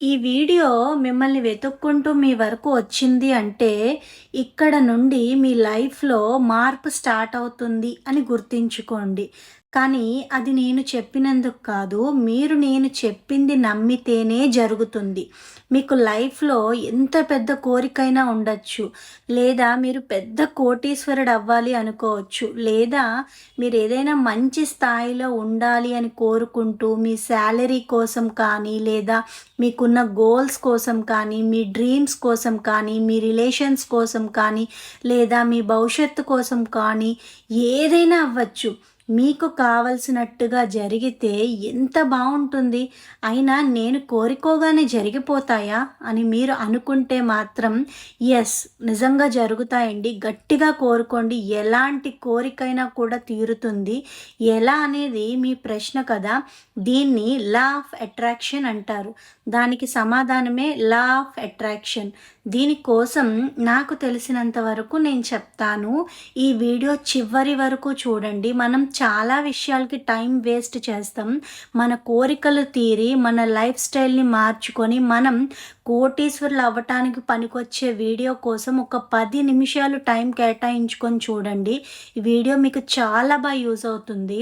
ఈ వీడియో మిమ్మల్ని వెతుక్కుంటూ మీ వరకు వచ్చింది అంటే ఇక్కడ నుండి మీ లైఫ్‌లో మార్పు స్టార్ట్ అవుతుంది అని గుర్తుంచుకోండి. కానీ అది నేను చెప్పినందుకు కాదు. మీరు నేను చెప్పింది నమ్మితేనే జరుగుతుంది. మీకు లైఫ్‌లో ఎంత పెద్ద కోరికైనా ఉండొచ్చు. లేదా మీరు పెద్ద కోటీశ్వరుడు అవ్వాలి అనుకోవచ్చు. లేదా మీరు ఏదైనా మంచి స్థాయిలో ఉండాలి అని కోరుకుంటూ మీ శాలరీ కోసం కానీ, లేదా మీకున్న గోల్స్ కోసం కానీ, మీ డ్రీమ్స్ కోసం కానీ, మీ రిలేషన్స్ కోసం కానీ, లేదా మీ భవిష్యత్తు కోసం కానీ ఏదైనా అవ్వచ్చు. మీకు కావలసినట్టుగా జరిగితే ఎంత బాగుంటుంది? అయినా నేను కోరుకోగానే జరిగిపోతాయా? అని మీరు అనుకుంటే మాత్రం ఎస్ నిజంగా జరుగుతాయండి. గట్టిగా కోరుకోండి. ఎలాంటి కోరికైనా కూడా తీరుతుంది. ఎలా అనేది మీ ప్రశ్న కదా. దీన్ని లా ఆఫ్ అట్రాక్షన్ అంటారు. దానికి సమాధానమే లా ఆఫ్ అట్రాక్షన్ దీనికోసం నాకు తెలిసినంత వరకు నేను చెప్తాను. ఈ వీడియో చివరి వరకు చూడండి. మనం చాలా విషయాలకి టైం వేస్ట్ చేస్తాం. మన కోరికలు తీరి మన లైఫ్ స్టైల్ని మార్చుకొని మనం కోటీశ్వరులు అవ్వటానికి పనికొచ్చే వీడియో కోసం ఒక పది నిమిషాలు టైం కేటాయించుకొని చూడండి. ఈ వీడియో మీకు చాలా బాగా యూజ్ అవుతుంది.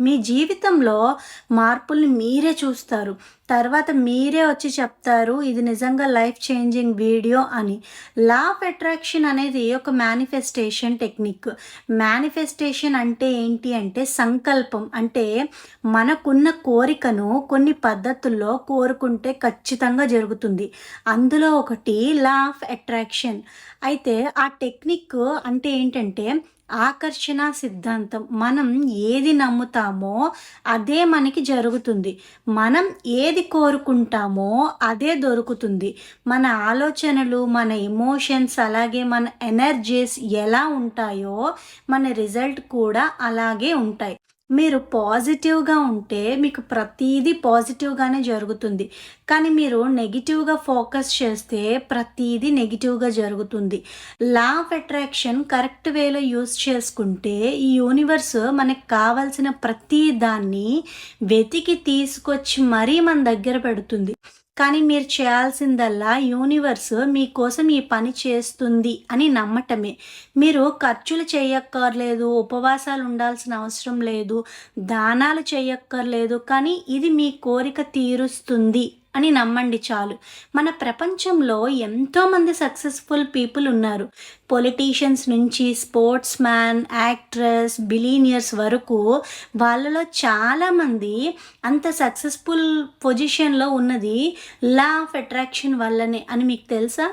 మీ జీవితంలో మార్పుల్ని మీరే చూస్తారు. తర్వాత మీరే వచ్చి చెప్తారు ఇది నిజంగా లైఫ్ చేంజింగ్ వీడియో అని. లా ఆఫ్ అట్రాక్షన్ అనేది ఒక మేనిఫెస్టేషన్ టెక్నిక్ మేనిఫెస్టేషన్ అంటే ఏంటి అంటే సంకల్పం. అంటే మనకున్న కోరికను కొన్ని పద్ధతుల్లో కోరుకుంటే ఖచ్చితంగా జరుగుతుంది. అందులో ఒకటి లా ఆఫ్ అట్రాక్షన్. అయితే ఆ టెక్నిక్ అంటే ఏంటంటే ఆకర్షణ సిద్ధాంతం. మనం ఏది నమ్ముతామో అదే మనకి జరుగుతుంది. మనం ఏది కోరుకుంటామో అదే దొరుకుతుంది. మన ఆలోచనలు మన ఎమోషన్స్ అలాగే మన ఎనర్జీస్ ఎలా ఉంటాయో మన రిజల్ట్ కూడా అలాగే ఉంటాయి. మీరు పాజిటివ్గా ఉంటే మీకు ప్రతీది పాజిటివ్గానే జరుగుతుంది. కానీ మీరు నెగిటివ్గా ఫోకస్ చేస్తే ప్రతీదీ నెగిటివ్గా జరుగుతుంది. లా ఆఫ్ అట్రాక్షన్ కరెక్ట్ వేలో యూస్ చేసుకుంటే ఈ యూనివర్స్ మనకు కావాల్సిన ప్రతీ దాన్ని వెతికి తీసుకొచ్చి మరీ మన దగ్గర పెడుతుంది. కానీ మీరు చేయాల్సిందల్లా యూనివర్స్ మీకోసం ఈ పని చేస్తుంది అని నమ్మటమే. మీరు ఖర్చులు చేయక్కర్లేదు ఉపవాసాలు ఉండాల్సిన అవసరం లేదు దానాలు చేయక్కర్లేదు కానీ ఇది మీ కోరిక తీరుస్తుంది. అని నమ్మండి చాలు. మన ప్రపంచంలో ఎంతోమంది సక్సెస్ఫుల్ పీపుల్ ఉన్నారు. పొలిటీషియన్స్ నుంచి స్పోర్ట్స్ మ్యాన్ యాక్ట్రెస్ బిలీనియర్స్ వరకు వాళ్ళలో చాలామంది అంత సక్సెస్ఫుల్ పొజిషన్లో ఉన్నది లా ఆఫ్ అట్రాక్షన్ వల్లనే అని మీకు తెలుసా?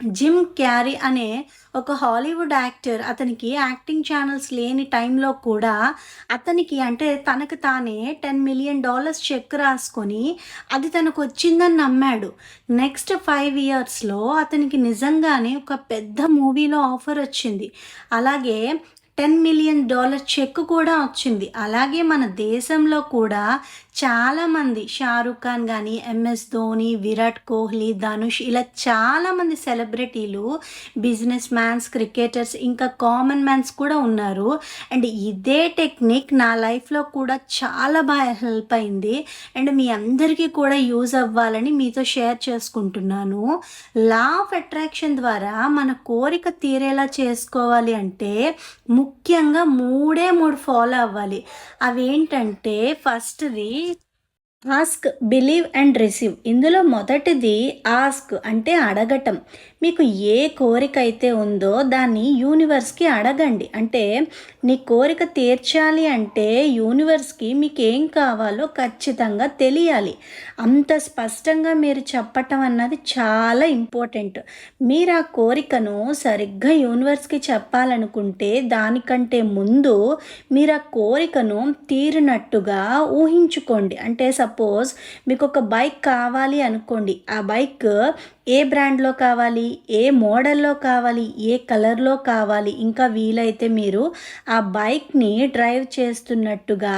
జిమ్ క్యారీ అనే ఒక హాలీవుడ్ యాక్టర్ అతనికి యాక్టింగ్ ఛానల్స్ లేని టైంలో కూడా అతనికి అంటే తనకు తానే టెన్ మిలియన్ డాలర్స్ చెక్ రాసుకొని అది తనకు వచ్చిందని నమ్మాడు. నెక్స్ట్ ఫైవ్ ఇయర్స్లో అతనికి నిజంగానే ఒక పెద్ద మూవీలో ఆఫర్ వచ్చింది. అలాగే టెన్ మిలియన్ డాలర్ చెక్ కూడా వచ్చింది. అలాగే మన దేశంలో కూడా చాలామంది షారుఖ్ ఖాన్ కానీ ఎంఎస్ ధోని విరాట్ కోహ్లీ ధనుష్ ఇలా చాలామంది సెలబ్రిటీలు బిజినెస్ మ్యాన్స్ క్రికెటర్స్ ఇంకా కామన్ మ్యాన్స్ కూడా ఉన్నారు. అండ్ ఇదే టెక్నిక్ నా లైఫ్లో కూడా చాలా బాగా హెల్ప్ అయింది. అండ్ మీ అందరికీ కూడా యూజ్ అవ్వాలని మీతో షేర్ చేసుకుంటున్నాను. లా ఆఫ్ అట్రాక్షన్ ద్వారా మన కోరిక తీరేలా చేసుకోవాలి అంటే ముఖ్యంగా మూడే మూడు ఫాలో అవ్వాలి. అవేంటంటే ఫస్ట్ది ఆస్క్ బిలీవ్ అండ్ రిసీవ్. ఇందులో మొదటిది ఆస్క్ అంటే అడగటం. మీకు ఏ కోరిక అయితే ఉందో దాన్ని యూనివర్స్కి అడగండి. అంటే నీ కోరిక తీర్చాలి అంటే యూనివర్స్కి మీకు ఏం కావాలో ఖచ్చితంగా తెలియాలి. అంత స్పష్టంగా మీరు చెప్పటం అన్నది చాలా ఇంపార్టెంట్. మీరు ఆ కోరికను సరిగ్గా యూనివర్స్కి చెప్పాలనుకుంటే దానికంటే ముందు మీరు ఆ కోరికను తీరినట్టుగా ఊహించుకోండి. అంటే సపోజ్ మీకు ఒక బైక్ కావాలి అనుకోండి. ఆ బైక్ ఏ బ్రాండ్లో కావాలి ఏ మోడల్లో కావాలి ఏ కలర్లో కావాలి ఇంకా వీలైతే మీరు ఆ బైక్ని డ్రైవ్ చేస్తున్నట్టుగా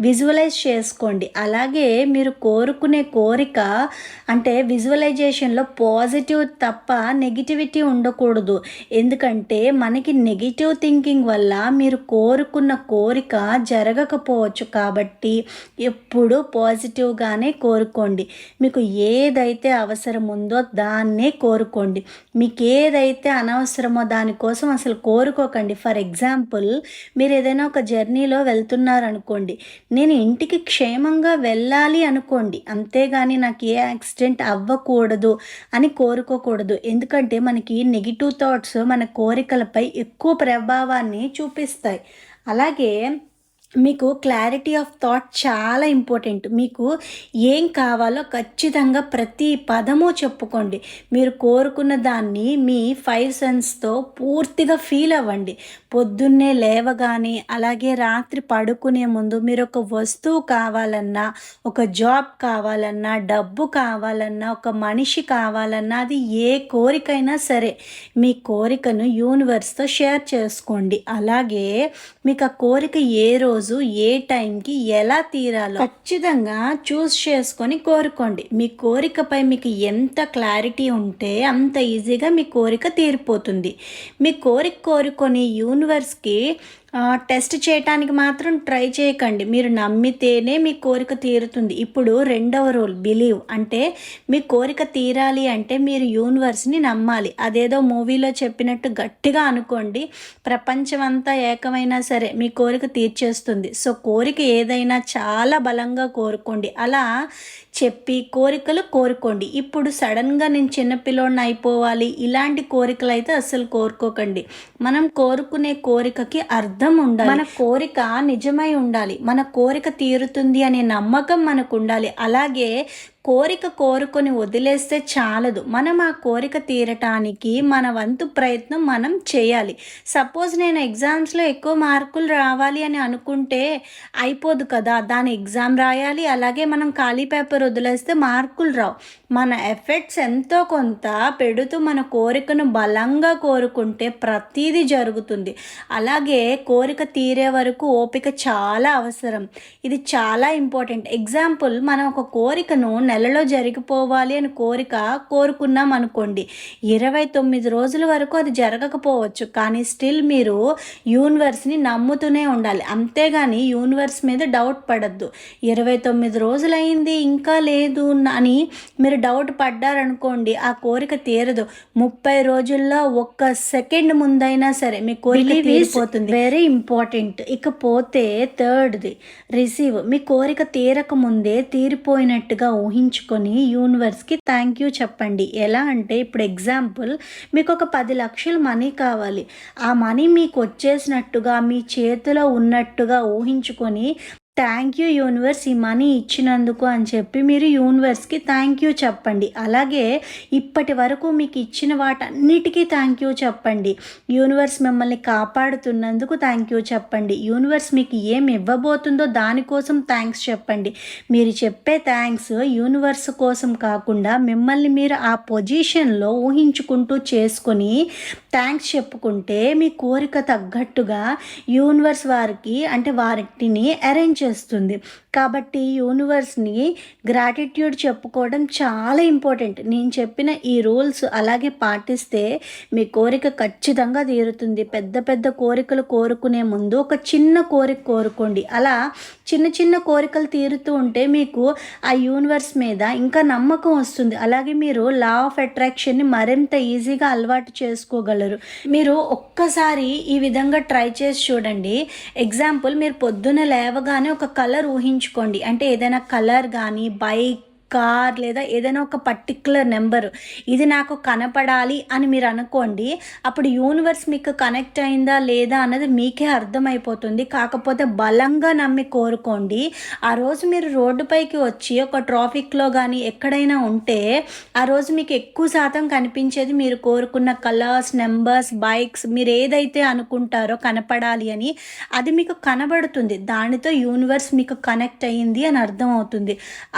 విజువలైజ్ చేసుకోండి. అలాగే మీరు కోరుకునే కోరిక అంటే విజువలైజేషన్లో పాజిటివ్ తప్ప నెగిటివిటీ ఉండకూడదు. ఎందుకంటే మనకి నెగిటివ్ థింకింగ్ వల్ల మీరు కోరుకున్న కోరిక జరగకపోవచ్చు కాబట్టి ఎప్పుడు పాజిటివ్గానే కోరుకోండి. మీకు ఏదైతే అవసరం ఉందో దాన్నే కోరుకోండి. మీకు ఏదైతే అనవసరమో దానికోసం అసలు కోరుకోకండి. ఫర్ ఎగ్జాంపుల్ మీరు ఏదైనా ఒక జర్నీలో వెళ్తున్నారనుకోండి నేను ఇంటికి క్షేమంగా వెళ్ళాలి అనుకోండి అంతేగాని నాకు ఏ యాక్సిడెంట్ అవ్వకూడదు అని కోరుకోకూడదు. ఎందుకంటే మనకి నెగిటివ్ థాట్స్ మన కోరికలపై ఎక్కువ ప్రభావాన్ని చూపిస్తాయి. అలాగే మీకు క్లారిటీ ఆఫ్ థాట్ చాలా ఇంపార్టెంట్ మీకు ఏం కావాలో ఖచ్చితంగా ప్రతి పదము చెప్పుకోండి. మీరు కోరుకున్న దాన్ని మీ ఫైవ్ సెన్స్తో పూర్తిగా ఫీల్ అవ్వండి. పొద్దున్నే లేవగానే అలాగే రాత్రి పడుకునే ముందు మీరు ఒక వస్తువు కావాలన్నా ఒక జాబ్ కావాలన్నా డబ్బు కావాలన్నా ఒక మనిషి కావాలన్నా అది ఏ కోరికైనా సరే మీ కోరికను యూనివర్స్తో షేర్ చేసుకోండి. అలాగే మీకు ఆ కోరిక ఏ రోజు రోజు ఏ టైంకి ఎలా తీరాలో ఖచ్చితంగా చూస్ చేసుకొని కోరుకోండి. మీ కోరికపై మీకు ఎంత క్లారిటీ ఉంటే అంత ఈజీగా మీ కోరిక తీరిపోతుంది. మీ కోరిక కోరుకొని యూనివర్స్కి టెస్ట్ చేయటానికి మాత్రం ట్రై చేయకండి. మీరు నమ్మితేనే మీ కోరిక తీరుతుంది. ఇప్పుడు రెండవ రూల్ బిలీవ్ అంటే మీ కోరిక తీరాలి అంటే మీరు యూనివర్స్ని నమ్మాలి. అదేదో మూవీలో చెప్పినట్టు గట్టిగా అనుకోండి ప్రపంచం అంతా ఏకమైనా సరే మీ కోరిక తీర్చేస్తుంది. సో కోరిక ఏదైనా చాలా బలంగా కోరుకోండి. అలా చెప్పి కోరికలు కోరుకోండి. ఇప్పుడు సడన్గా నేను చిన్నపిల్లోడిని అయిపోవాలి ఇలాంటి కోరికలు అయితే అస్సలు కోరుకోకండి. మనం కోరుకునే కోరికకి అర్థం అర్థం ఉండాలి. మన కోరిక నిజమై ఉండాలి. మన కోరిక తీరుతుంది అనే నమ్మకం మనకు ఉండాలి. అలాగే కోరిక కోరుకొని వదిలేస్తే చాలదు. మనం ఆ కోరిక తీరటానికి మన వంతు ప్రయత్నం మనం చేయాలి. సపోజ్ నేను ఎగ్జామ్స్లో ఎక్కువ మార్కులు రావాలి అని అనుకుంటే అయిపోదు కదా. దాని ఎగ్జామ్ రాయాలి అలాగే మనం ఖాళీ పేపర్ వదిలేస్తే మార్కులు రావు. మన ఎఫెక్ట్స్ ఎంతో కొంత పెడుతూ మన కోరికను బలంగా కోరుకుంటే ప్రతీది జరుగుతుంది. అలాగే కోరిక తీరే వరకు ఓపిక చాలా అవసరం. ఇది చాలా ఇంపార్టెంట్. ఎగ్జాంపుల్ మనం ఒక కోరికను నెలలో జరిగిపోవాలి అని కోరిక కోరుకున్నాం అనుకోండి. ఇరవై తొమ్మిది రోజుల వరకు అది జరగకపోవచ్చు. కానీ స్టిల్ మీరు యూనివర్స్ని నమ్ముతూనే ఉండాలి. అంతేగాని యూనివర్స్ మీద డౌట్ పడద్దు. ఇరవై తొమ్మిది రోజులైంది ఇంకా లేదు అని మీరు డౌట్ పడ్డారనుకోండి ఆ కోరిక తీరదు. ముప్పై రోజుల్లో ఒక్క సెకండ్ ముందైనా సరే మీ కోరిక తీరిపోతుంది. వెరీ ఇంపార్టెంట్ ఇకపోతే థర్డ్ది రిసీవ్ మీ కోరిక తీరక ముందే తీరిపోయినట్టుగా ఊహించి ఊహించుకొని యూనివర్స్కి థ్యాంక్ యూ చెప్పండి. ఎలా అంటే ఇప్పుడు ఎగ్జాంపుల్ మీకు ఒక పది లక్షలు మనీ కావాలి. ఆ మనీ మీకు వచ్చేసినట్టుగా మీ చేతిలో ఉన్నట్టుగా ఊహించుకొని థ్యాంక్ యూ యూనివర్స్ ఈ మనీ ఇచ్చినందుకు అని చెప్పి మీరు యూనివర్స్కి థ్యాంక్ యూ చెప్పండి. అలాగే ఇప్పటి వరకు మీకు ఇచ్చిన వాటన్నిటికీ థ్యాంక్ యూ చెప్పండి. యూనివర్స్ మిమ్మల్ని కాపాడుతున్నందుకు థ్యాంక్ యూ చెప్పండి. యూనివర్స్ మీకు ఏం ఇవ్వబోతుందో దానికోసం థ్యాంక్స్ చెప్పండి. మీరు చెప్పే థ్యాంక్స్ యూనివర్స్ కోసం కాకుండా మిమ్మల్ని మీరు ఆ పొజిషన్లో ఊహించుకుంటూ చేసుకొని థ్యాంక్స్ చెప్పుకుంటే మీ కోరిక తగ్గట్టుగా యూనివర్స్ వారికి అంటే వాటిని అరేంజ్ చేస్తుంది. కాబట్టి యూనివర్స్ని గ్రాటిట్యూడ్ చెప్పుకోవడం చాలా ఇంపార్టెంట్ నేను చెప్పిన ఈ రూల్స్ అలాగే పాటిస్తే మీ కోరిక ఖచ్చితంగా తీరుతుంది. పెద్ద పెద్ద కోరికలు కోరుకునే ముందు ఒక చిన్న కోరిక కోరుకోండి. అలా చిన్న చిన్న కోరికలు తీరుతూ ఉంటే మీకు ఆ యూనివర్స్ మీద ఇంకా నమ్మకం వస్తుంది. అలాగే మీరు లా ఆఫ్ అట్రాక్షన్ని మరింత ఈజీగా అలవాటు చేసుకోగలరు. మీరు ఒక్కసారి ఈ విధంగా ట్రై చేసి చూడండి. ఎగ్జాంపుల్ మీరు పొద్దున లేవగానే ఒక కలర్ ఊహించుకోండి. అంటే ఏదైనా కలర్ కానీ బైక్ కార్ లేదా ఏదైనా ఒక పర్టిక్యులర్ నెంబర్ ఇది నాకు కనపడాలి అని మీరు అనుకోండి అప్పుడు యూనివర్స్ మీకు కనెక్ట్ అయిందా లేదా అన్నది మీకే అర్థమైపోతుంది. కాకపోతే బలంగా నమ్మి కోరుకోండి ఆ రోజు మీరు రోడ్డుపైకి వచ్చి ఒక ట్రాఫిక్లో కానీ ఎక్కడైనా ఉంటే ఆ రోజు మీకు ఎక్కువ శాతం కనిపించేది మీరు కోరుకున్న కలర్స్ నెంబర్స్ బైక్స్ మీరు ఏదైతే అనుకుంటారో కనపడాలి అని అది మీకు కనబడుతుంది. దానితో యూనివర్స్ మీకు కనెక్ట్ అయ్యింది అని అర్థమవుతుంది.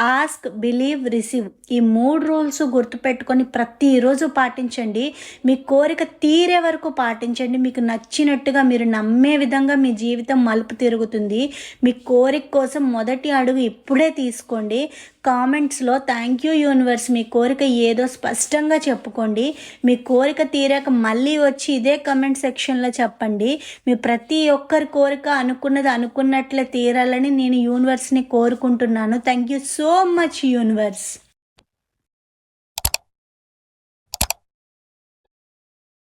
ఆస్క్ బిలీవ్ బిలీవ్ రిసీవ్ ఈ మూడు రూల్స్ గుర్తుపెట్టుకొని ప్రతిరోజు పాటించండి. మీ కోరిక తీరే వరకు పాటించండి. మీకు నచ్చినట్టుగా మీరు నమ్మే విధంగా మీ జీవితం మలుపు తిరుగుతుంది. మీ కోరిక కోసం మొదటి అడుగు ఇప్పుడే తీసుకోండి. కామెంట్స్లో థ్యాంక్ యూ యూనివర్స్ మీ కోరిక ఏదో స్పష్టంగా చెప్పుకోండి. మీ కోరిక తీరాక మళ్ళీ వచ్చి ఇదే కమెంట్ సెక్షన్లో చెప్పండి. మీ ప్రతి ఒక్కరి కోరిక అనుకున్నది అనుకున్నట్లే తీరాలని నేను యూనివర్స్ని కోరుకుంటున్నాను. Thank you so much universe onwards.